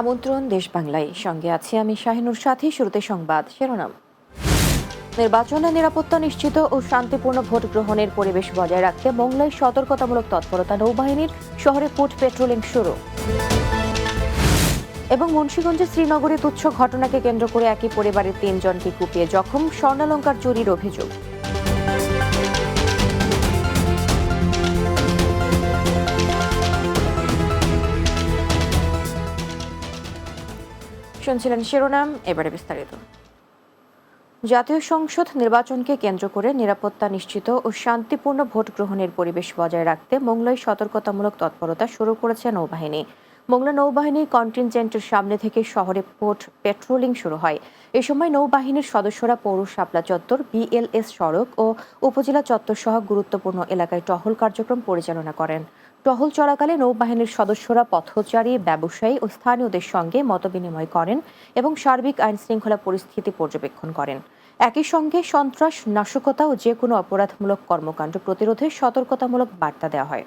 আমন্ত্রণ দেশ বাংলায়। সঙ্গে আছি আমি শাহিনুর সাথী শুরুতে সংবাদ শিরোনাম। নির্বাচনে নিরাপত্তা নিশ্চিত ও শান্তিপূর্ণ ভোট গ্রহণের পরিবেশ বজায় রাখতে মোংলায় সতর্কতামূলক তৎপরতা নৌবাহিনীর শহরে ফুট পেট্রোলিং শুরু। এবং মুন্সীগঞ্জে শ্রীনগরে তুচ্ছ ঘটনাকে কেন্দ্র করে একই পরিবারের তিনজনকে কুপিয়ে জখম, স্বর্ণালঙ্কার চুরির অভিযোগ। শুনছিলেন শিরোনাম, এবারে বিস্তারিত। জাতীয় সংসদ নির্বাচনকে কেন্দ্র করে নিরাপত্তা নিশ্চিত ও শান্তিপূর্ণ ভোট গ্রহণের পরিবেশ বজায় রাখতে মোংলায় সতর্কতামূলক তৎপরতা শুরু করেছে নৌবাহিনী। মোংলা নৌবাহিনী কন্টিনজেন্টের সামনে থেকে শহরে পোর্ট পেট্রোলিং শুরু হয়। এ সময় নৌবাহিনীর সদস্যরা পৌর শাপলা চত্বর, বিএলএস সড়ক ও উপজেলা চত্বর সহ গুরুত্বপূর্ণ এলাকায় টহল কার্যক্রম পরিচালনা করেন। টহল চলাকালে নৌবাহিনীর সদস্যরা পথচারী ব্যবসায়ী ও স্থানীয়দের সঙ্গে মতবিনিময় করেন এবং সার্বিক আইন শৃঙ্খলা পরিস্থিতি পর্যবেক্ষণ করেন। একই সঙ্গে সন্ত্রাস, নাশকতা ও যে কোনো অপরাধমূলক কর্মকাণ্ড প্রতিরোধে সতর্কতামূলক বার্তা দেওয়া হয়।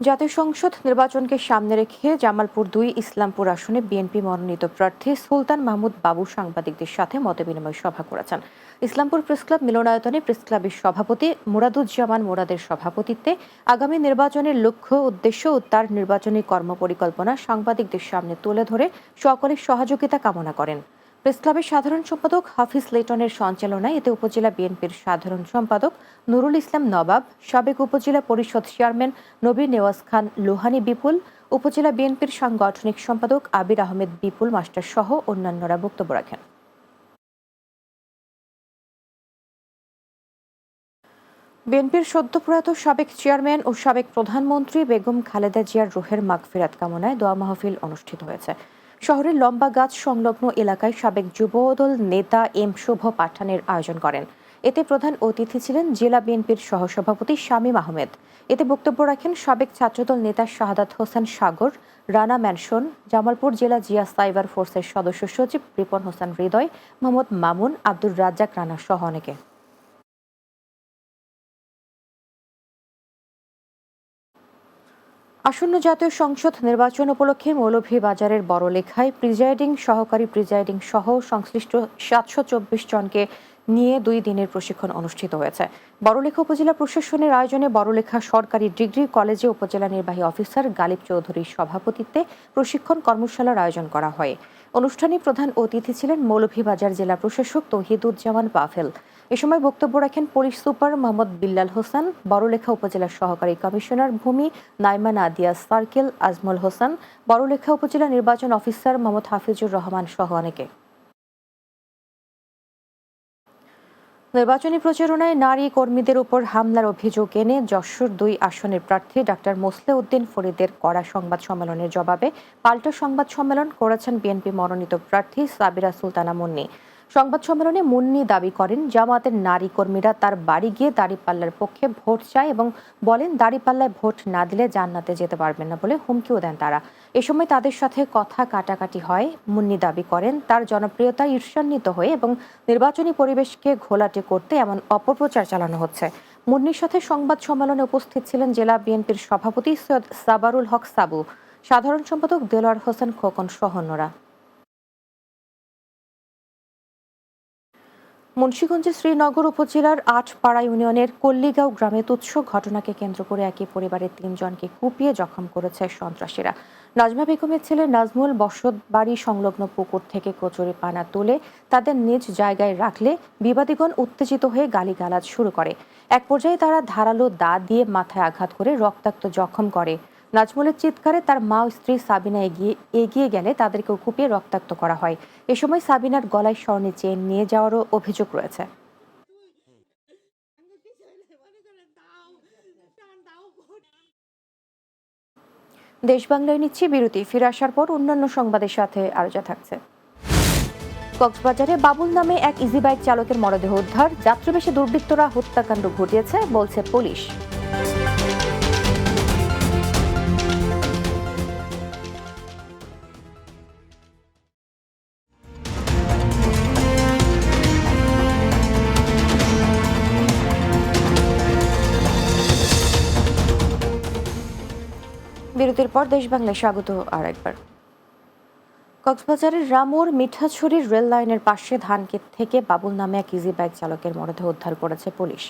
জাতীয় সংসদ নির্বাচনকে সামনে রেখে জামালপুর দুই ইসলামপুর আসনে বিএনপি মনোনীত প্রার্থী সুলতান মাহমুদ বাবু সাংবাদিকদের সাথে মতবিনিময় সভা করেছেন। ইসলামপুর প্রেসক্লাব মিলনায়তনে প্রেসক্লাবের সভাপতি মুরাদুজ্জামান মুরাদের সভাপতিত্বে আগামী নির্বাচনের লক্ষ্য, উদ্দেশ্য ও তার নির্বাচনী কর্মপরিকল্পনা সাংবাদিকদের সামনে তুলে ধরে সকলের সহযোগিতা কামনা করেন। প্রেসক্লাবের সাধারণ সম্পাদক হাফিজ লেটনের সঞ্চালনায় এতে উপজেলা বিএনপির সাধারণ সম্পাদক নুরুল ইসলাম নবাব, সাবেক উপজেলা পরিষদ চেয়ারম্যান নবী নেওয়াজ খান লোহানী বিপুল, উপজেলা বিএনপির সাংগঠনিক সম্পাদক আবির আহমেদ বিপুল মাস্টার সহ অন্যান্যরা বক্তব্য রাখেন। বিএনপির সদ্য প্রয়াত সাবেক চেয়ারম্যান ও সাবেক প্রধানমন্ত্রী বেগম খালেদা জিয়ার রুহের মাগফিরাত কামনায় দোয়া মাহফিল অনুষ্ঠিত হয়েছে। শহরের লম্বা গাছ সংলগ্ন এলাকায় সাবেক যুবদল নেতা এম শুভ পাঠানের আয়োজন করেন। এতে প্রধান অতিথি ছিলেন জেলা বিএনপির সহসভাপতি শামীম আহমেদ। এতে বক্তব্য রাখেন সাবেক ছাত্রদল নেতা শাহাদাত হোসেন সাগর, রানা ম্যানশন জামালপুর জেলা জিয়া সাইবার ফোর্সের সদস্য সচিব রিপন হোসেন হৃদয়, মোহাম্মদ মামুন, আব্দুর রাজ্জাক, রানা সহ অনেকে। আসন্ন জাতীয় সংসদ নির্বাচন উপলক্ষে মৌলভীবাজারের বড়লেখায় প্রিজাইডিং, সহকারী প্রিজাইডিং সহ সংশ্লিষ্ট সাতশো চব্বিশ জনকে নিয়ে দুই দিনের প্রশিক্ষণ অনুষ্ঠিত হয়েছে। বড়লেখা উপজেলা প্রশাসনের আয়োজনে বড়লেখা সরকারি ডিগ্রি কলেজে উপজেলা নির্বাহী অফিসার গালিব চৌধুরীর সভাপতিত্বে প্রশিক্ষণ কর্মশালার আয়োজন করা হয়। অনুষ্ঠানে প্রধান অতিথি ছিলেন মৌলভীবাজার জেলা প্রশাসক তহিদুজ্জামান পাফেল। এ সময় বক্তব্য রাখেন পুলিশ সুপার মোহাম্মদ বিল্লাল হোসেন বড়লেখা উপজেলার সহকারী কমিশনার ভূমি নাইমা নাদিয়া সার্কেল, আজমল হোসেন বড়লেখা উপজেলা নির্বাচন অফিসার মোহাম্মদ হাফিজুর রহমান সহ অনেকে। নির্বাচনী প্রচারণায় নারী কর্মীদের উপর হামলার অভিযোগ এনে যশোর দুই আসনের প্রার্থী ডাক্তার মোসলে উদ্দিন ফরিদের কড়া সংবাদ সম্মেলনের জবাবে পাল্টা সংবাদ সম্মেলন করেছেন বিএনপি মনোনীত প্রার্থী সাবিরা সুলতানা মুন্নি। সংবাদ সম্মেলনে মুন্নি দাবি করেন জামাতের নারী কর্মীরা তার বাড়ি গিয়ে দাড়িপাল্লার পক্ষে ভোট চায় এবং বলেন দাড়িপাল্লায় ভোট না দিলে জান্নাতে যেতে পারবেন না বলে হুমকিও দেন তারা। এ সময় তাদের সাথে কথা কাটাকাটি হয়। মুন্নি দাবি করেন, তার জনপ্রিয়তা ঈর্ষান্বিত হয়ে এবং নির্বাচনী পরিবেশকে ঘোলাটে করতে এমন অপপ্রচার চালানো হচ্ছে। মুন্নির সাথে সংবাদ সম্মেলনে উপস্থিত ছিলেন জেলা বিএনপির সভাপতি সৈয়দ সাবারুল হক সাবু। সাধারণ সম্পাদক দেলোয়ার হোসেন খোকন, সহ মুন্সীগঞ্জের শ্রীনগর উপজেলার আটপাড়া ইউনিয়নের কল্লিগাঁও গ্রামে তুচ্ছ ঘটনাকে কেন্দ্র করে একই পরিবারের তিনজনকে কুপিয়ে জখম করেছে সন্ত্রাসীরা। নাজমা বেগমের ছেলে নাজমুল বসত বাড়ি সংলগ্ন পুকুর থেকে কচুরি পানা তুলে তাদের নিজ জায়গায় রাখলে বিবাদীগণ উত্তেজিত হয়ে গালিগালাজ শুরু করে। এক পর্যায়ে তারা ধারালো দা দিয়ে মাথায় আঘাত করে রক্তাক্ত জখম করে। নাজমুলের চিৎকারে তার মা ও স্ত্রী সাবিনা এগিয়ে এগিয়ে গেলে তাদেরকে কুপিয়ে রক্তাক্ত করা হয়। এ সময় সাবিনার গলায় স্বর্ণের চেন নিয়ে যাওয়ারও অভিযোগ রয়েছে। দেশ বাংলায় নিচ্ছি বিরতি। ফিরে আসার পর অন্যান্য সংবাদের সাথে আলোচনা থাকছে। কক্সবাজারে বাবুল নামে এক ইজি বাইক চালকের মরদেহ উদ্ধার। যাত্রীবেশে দুর্বৃত্তরা হত্যাকাণ্ড ঘটিয়েছে, বলছে পুলিশ। বিরতির পর দেশ বাংলায় স্বাগত আর একবার। কক্সবাজারের রামুর মিঠাছড়ির রেল লাইনের পাশে ধানক্ষেত থেকে বাবুল নামে এক ইজি বাইক চালকের মরদেহ উদ্ধার করেছে পুলিশ।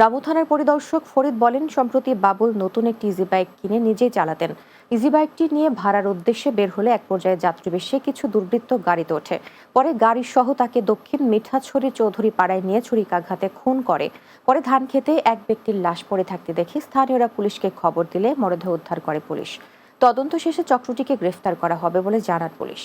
রামু থানার পরিদর্শক ফরিদ বলেন, সম্প্রতি বাবুল নতুন একটি ইজি বাইক কিনে নিজেই চালাতেন। ইজি বাইকটি নিয়ে ভাড়ার উদ্দেশ্যে বের হলে এক পর্যায়ে যাত্রী বেশে কিছু দুর্বৃত্ত গাড়িতে ওঠে। পরে গাড়ি সহ তাকে দক্ষিণ মিঠাছড়ি চৌধুরী পাড়ায় নিয়ে ছুরিকাঘাতে খুন করে। পরে ধান খেতে এক ব্যক্তির লাশ পড়ে থাকতে দেখে স্থানীয়রা পুলিশকে খবর দিলে মরদেহ উদ্ধার করে পুলিশ। তদন্ত শেষে চক্রটিকে গ্রেফতার করা হবে বলে জানান পুলিশ।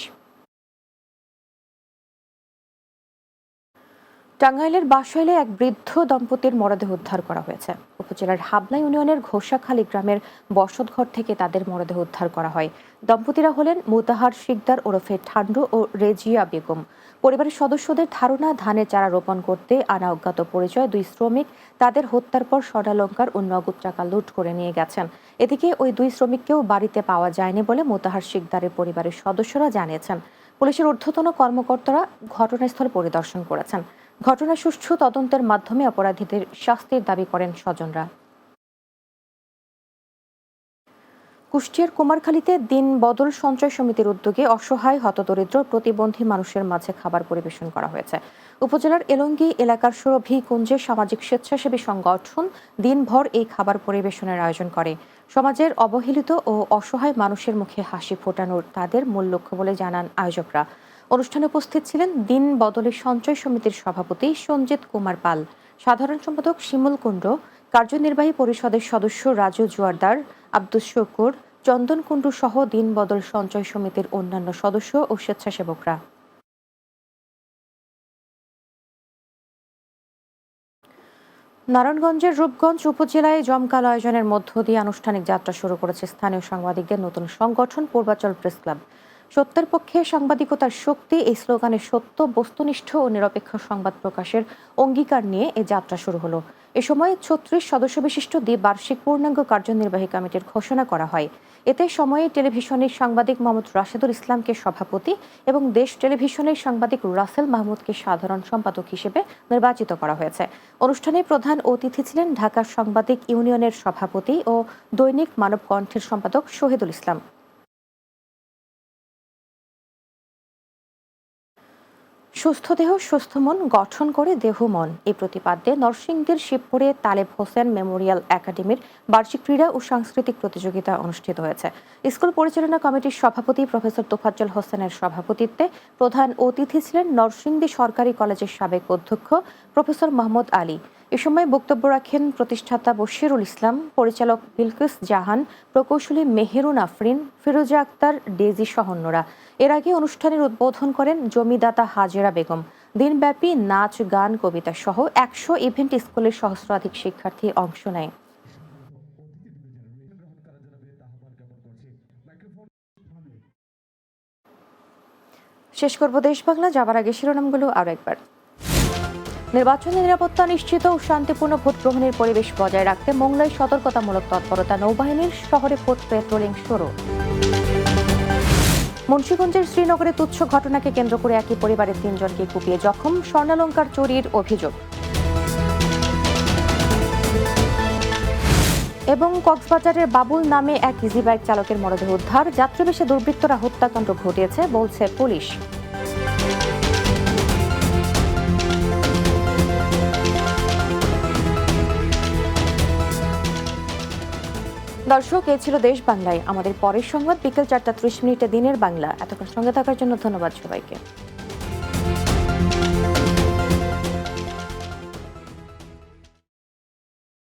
টাঙ্গাইলের বাসাইলে এক বৃদ্ধ দম্পতির মরদেহ উদ্ধার করা হয়েছে। উপজেলার হাবলা ইউনিয়নের ঘোষাখালী গ্রামের বসতঘর থেকে তাদের মরদেহ উদ্ধার করা হয়। দম্পতিরা হলেন মুতাহার শিকদার ওরফে ঠান্ডু ও রেজিয়া বেগম। পরিবারের সদস্যদের ধারণা ধানের চারা রোপণ করতে আনা অজ্ঞাত পরিচয় দুই শ্রমিক তাদের হত্যার পর স্বর্ণালঙ্কার ও নগদ টাকা লুট করে নিয়ে গেছেন। এদিকে ওই দুই শ্রমিককেও বাড়িতে পাওয়া যায়নি বলে মোতাহার শিকদারের পরিবারের সদস্যরা জানিয়েছেন। পুলিশের ঊর্ধ্বতন কর্মকর্তারা ঘটনাস্থল পরিদর্শন করেছেন। ঘটনা সুষ্ঠু তদন্তের মাধ্যমে অপরাধীদের শাস্তির দাবি করেন স্বজনরা। কুষ্টিয়ার কুমারখালীতে দিন বদল সঞ্চয় সমিতির উদ্যোগে অসহায়, হতদরিদ্র, প্রতিবন্ধী মানুষের মাঝে খাবার পরিবেশন করা হয়েছে। উপজেলার এলঙ্গি এলাকার সুরভি কুঞ্জে সামাজিক স্বেচ্ছাসেবী সংগঠন দিনভর এই খাবার পরিবেশনের আয়োজন করে। সমাজের অবহেলিত ও অসহায় মানুষের মুখে হাসি ফোটানোর তাদের মূল লক্ষ্য বলে জানান আয়োজকরা। অনুষ্ঠানে উপস্থিত ছিলেন দিন বদলের সঞ্চয় সমিতির সভাপতি সঞ্জিত কুমার পাল, সাধারণ সম্পাদক শিমুল কুণ্ড কার্যনির্বাহী পরিষদের সদস্য রাজু জোয়ারদার, আব্দুস শকুর, চন্দন কুণ্ডু সহ দিন বদল সঞ্চয় সমিতির অন্যান্য সদস্য ও স্বেচ্ছাসেবকরা। নারায়ণগঞ্জের রূপগঞ্জ উপজেলায় জমকাল আয়োজনের মধ্য দিয়ে আনুষ্ঠানিক যাত্রা শুরু করেছে স্থানীয় সাংবাদিকদের নতুন সংগঠন পূর্বাচল প্রেস ক্লাব। সত্যের পক্ষে সাংবাদিকতার শক্তি, এই স্লোগানে সত্য, বস্তুনিষ্ঠ ও নিরপেক্ষ সংবাদ প্রকাশের অঙ্গীকার নিয়ে এ যাত্রা শুরু হলো। এ সময় ছত্রিশ সদস্য বিশিষ্ট দ্বিবার্ষিক পূর্ণাঙ্গ কার্যনির্বাহী কমিটির ঘোষণা করা হয়। এতে সময়ে টেলিভিশনের সাংবাদিক মোহাম্মদ রাশেদুল ইসলামকে সভাপতি এবং দেশ টেলিভিশনের সাংবাদিক রাসেল মাহমুদকে সাধারণ সম্পাদক হিসেবে নির্বাচিত করা হয়েছে। অনুষ্ঠানে প্রধান অতিথি ছিলেন ঢাকার সাংবাদিক ইউনিয়নের সভাপতি ও দৈনিক মানব কণ্ঠের সম্পাদক শহীদুল ইসলাম। সুস্থ দেহ, সুস্থ মন, গঠন করে দেহ মন। এই প্রতিপাদ্যে নরসিংদীর শিবপুরে তালেব হোসেন মেমোরিয়াল একাডেমির বার্ষিক ক্রীড়া ও সাংস্কৃতিক প্রতিযোগিতা অনুষ্ঠিত হয়েছে। স্কুল পরিচালনা কমিটির সভাপতি প্রফেসর তোফাজ্জল হোসেনের সভাপতিত্বে প্রধান অতিথি ছিলেন নরসিংদী সরকারি কলেজের সাবেক অধ্যক্ষ প্রফেসর মোহাম্মদ আলী। এ সময় বক্তব্য রাখেন প্রতিষ্ঠাতা বশিরুল ইসলাম, পরিচালক বিলকিস জাহান, প্রকৌশলী মেহেরুন আফরিন, ফিরোজা আক্তার, ডেজি সহ অন্যরা এর আগে অনুষ্ঠানের উদ্বোধন করেন জমিদাতা হাজেরা বেগম। দিনব্যাপী নাচ, গান, কবিতা সহ একশো ইভেন্ট স্কুলের সহস্রাধিক শিক্ষার্থী অংশ নেয়। শেষ করব দেশ বাংলা, যাবার আগে শিরোনামগুলো আরও একবার। নির্বাচনী নিরাপত্তা নিশ্চিত ও শান্তিপূর্ণ ভোট গ্রহণের পরিবেশ বজায় রাখতে মোংলায় সতর্কতামূলক তৎপরতা নৌবাহিনীর শহরে ভোট পেট্রোলিং শুরু। মুন্সীগঞ্জের শ্রীনগরে তুচ্ছ ঘটনাকে কেন্দ্র করে একই পরিবারের তিনজনকে কুপিয়ে জখম, স্বর্ণালঙ্কার চুরির অভিযোগ। এবং কক্সবাজারের বাবুল নামে এক ইজি বাইক চালকের মরদেহ উদ্ধার, যাত্রীবেশে দুর্বৃত্তরা হত্যাকাণ্ড ঘটিয়েছে, বলছে পুলিশ। দর্শক, এ ছিল দেশ বাংলায়। আমাদের পরের সংবাদ বিকেল চারটা ত্রিশ মিনিটে দিনের বাংলা। এতক্ষণ সঙ্গে থাকার জন্য ধন্যবাদ সবাইকে।